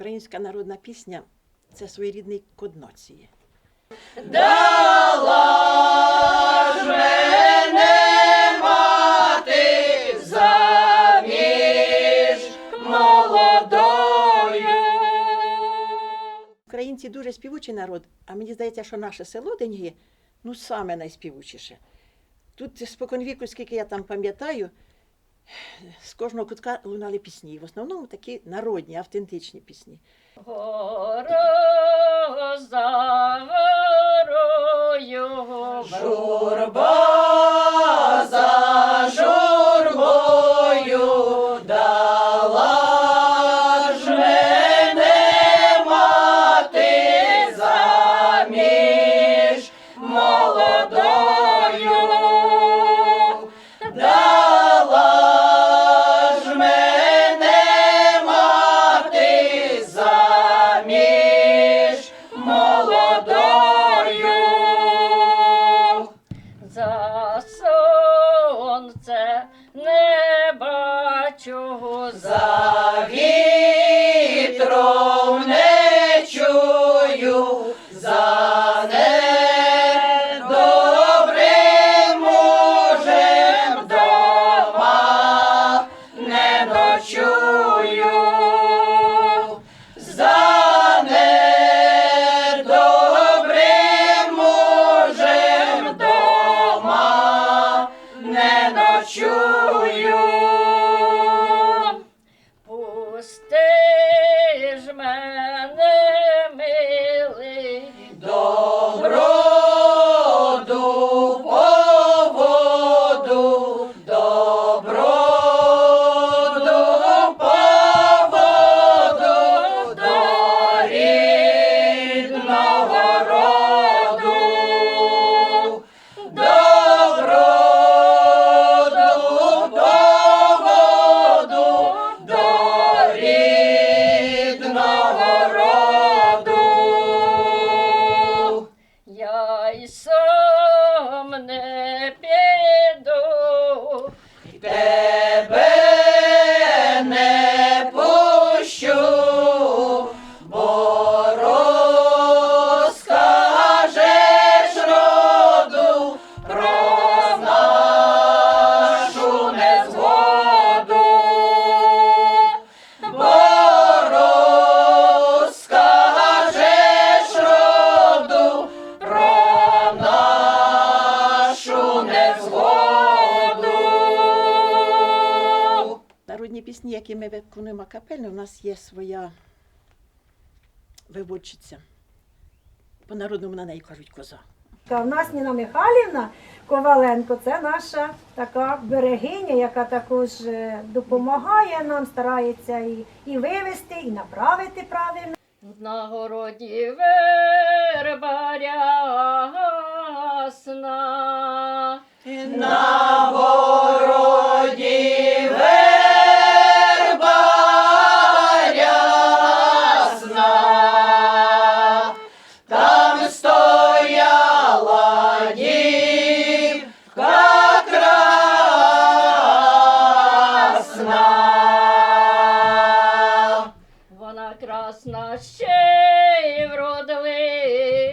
Українська народна пісня це своєрідний код нації. Українці дуже співучий народ, а мені здається, що наше село Деньги, ну саме найспівучіше. Тут споконвіку, скільки я там пам'ятаю, з кожного кутка лунали пісні. В основному такі народні, автентичні пісні. Горо за горою, журба які ми виконуємо капельно, у нас є своя виводчиця. По народному на неї кажуть коза. Та в нас Ніна Михайлівна Коваленко це наша така берегиня, яка також е, допомагає нам, старається і, і вивести, і направити правильно. На городі верба рясна, на городі верба ще вродлива.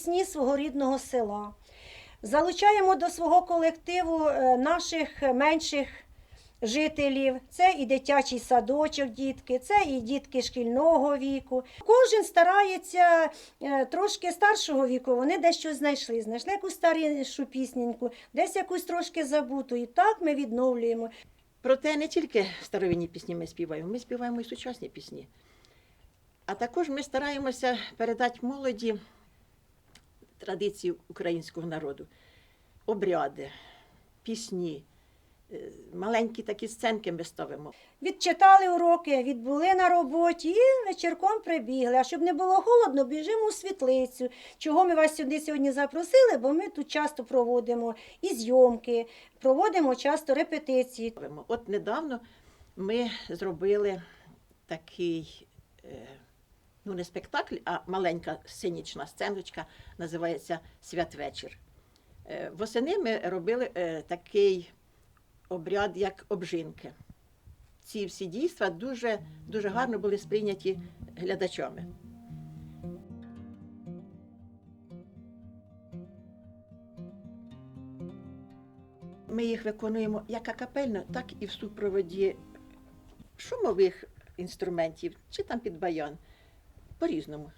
Пісні свого рідного села, залучаємо до свого колективу е, наших менших жителів, це і дитячий садочок дітки, це і дітки шкільного віку. Кожен старається е, трошки старшого віку, вони дещо знайшли. Знайшли якусь старішу пісненьку, десь якусь трошки забуту. І так ми відновлюємо. Проте не тільки старовинні пісні ми співаємо, ми співаємо і сучасні пісні. А також ми стараємося передати молоді традиції українського народу, обряди, пісні, е, маленькі такі сценки ми ставимо. Відчитали уроки, відбули на роботі і вечірком прибігли. А щоб не було холодно, біжимо у світлицю. Чого ми вас сюди сьогодні запросили? Бо ми тут часто проводимо і зйомки, проводимо часто репетиції. От недавно ми зробили такий, е, ну не спектакль, а маленька сценічна сценочка, називається Святвечір. Е, Восени ми робили е, такий обряд, як обжинки. Ці всі дійства дуже, дуже гарно були сприйняті глядачами. Ми їх виконуємо як акапельно, так і в супроводі шумових інструментів, чи там під баян. По-різному.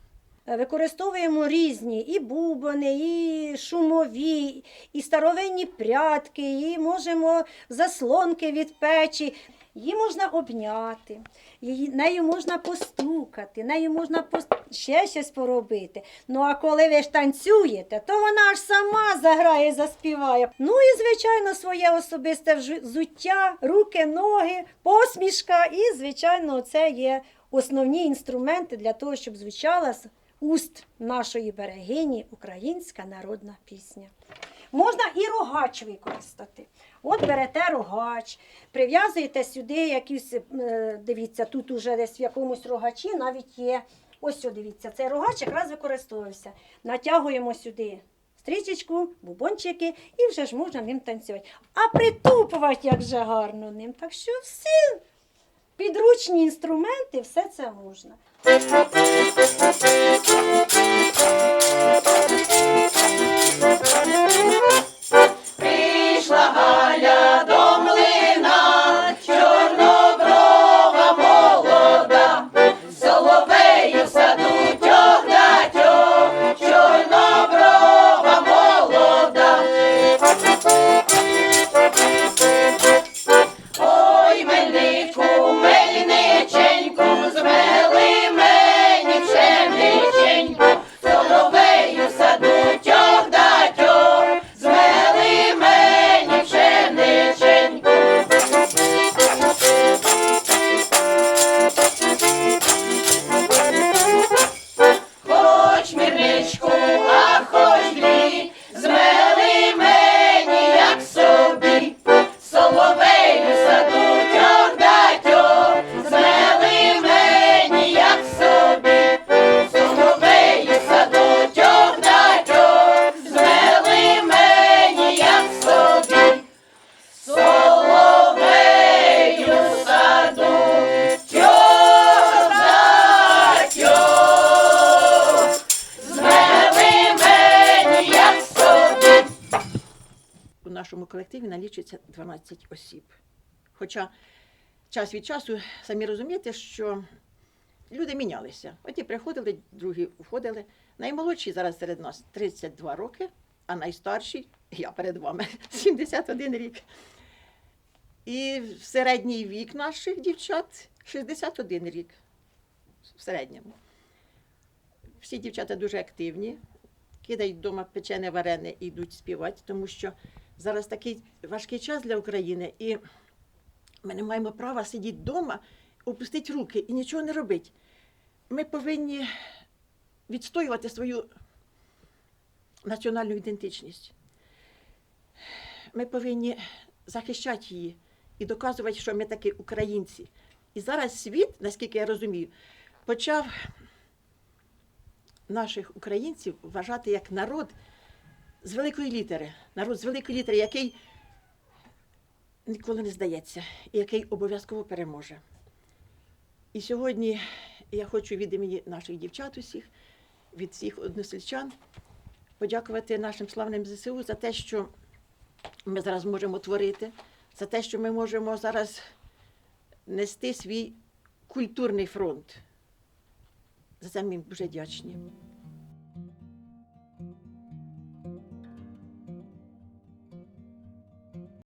Е, Використовуємо різні і бубони, і шумові, і старовинні прядки, і можемо заслонки від печі. Її можна обняти, її, нею можна постукати, нею можна пос- ще щось поробити. Ну а коли ви ж танцюєте, то вона ж сама заграє, заспіває. Ну і, звичайно, своє особисте взуття, руки, ноги, посмішка. І, звичайно, це є основні інструменти для того, щоб звучала з уст нашої берегині українська народна пісня. Можна і рогач використати. От берете рогач, прив'язуєте сюди якісь, е, дивіться, тут уже десь в якомусь рогачі навіть є. Ось дивіться, цей рогач якраз використовувався. Натягуємо сюди стрічечку, бубончики, і вже ж можна ним танцювати. А притупувати як же гарно ним. Так що всі підручні інструменти, все це можна. Нашому колективі налічується 12 осіб. Хоча час від часу, самі розумієте, що люди мінялися. Одні приходили, другі уходили. Наймолодший зараз серед нас 32 роки, а найстарший, я перед вами, 71 рік. І середній вік наших дівчат 61 рік. В середньому. Всі дівчата дуже активні, кидають вдома печене варене і йдуть співати, тому що зараз такий важкий час для України, і ми не маємо права сидіти вдома, опустити руки і нічого не робити. Ми повинні відстоювати свою національну ідентичність. Ми повинні захищати її і доказувати, що ми такі українці. І зараз світ, наскільки я розумію, почав наших українців вважати як народ з великої літери, народ з великої літери, який ніколи не здається і який обов'язково переможе. І сьогодні я хочу від імені наших дівчат усіх, від всіх односельчан, подякувати нашим славним ЗСУ за те, що ми зараз можемо творити, за те, що ми можемо зараз нести свій культурний фронт. За це ми дуже вдячні.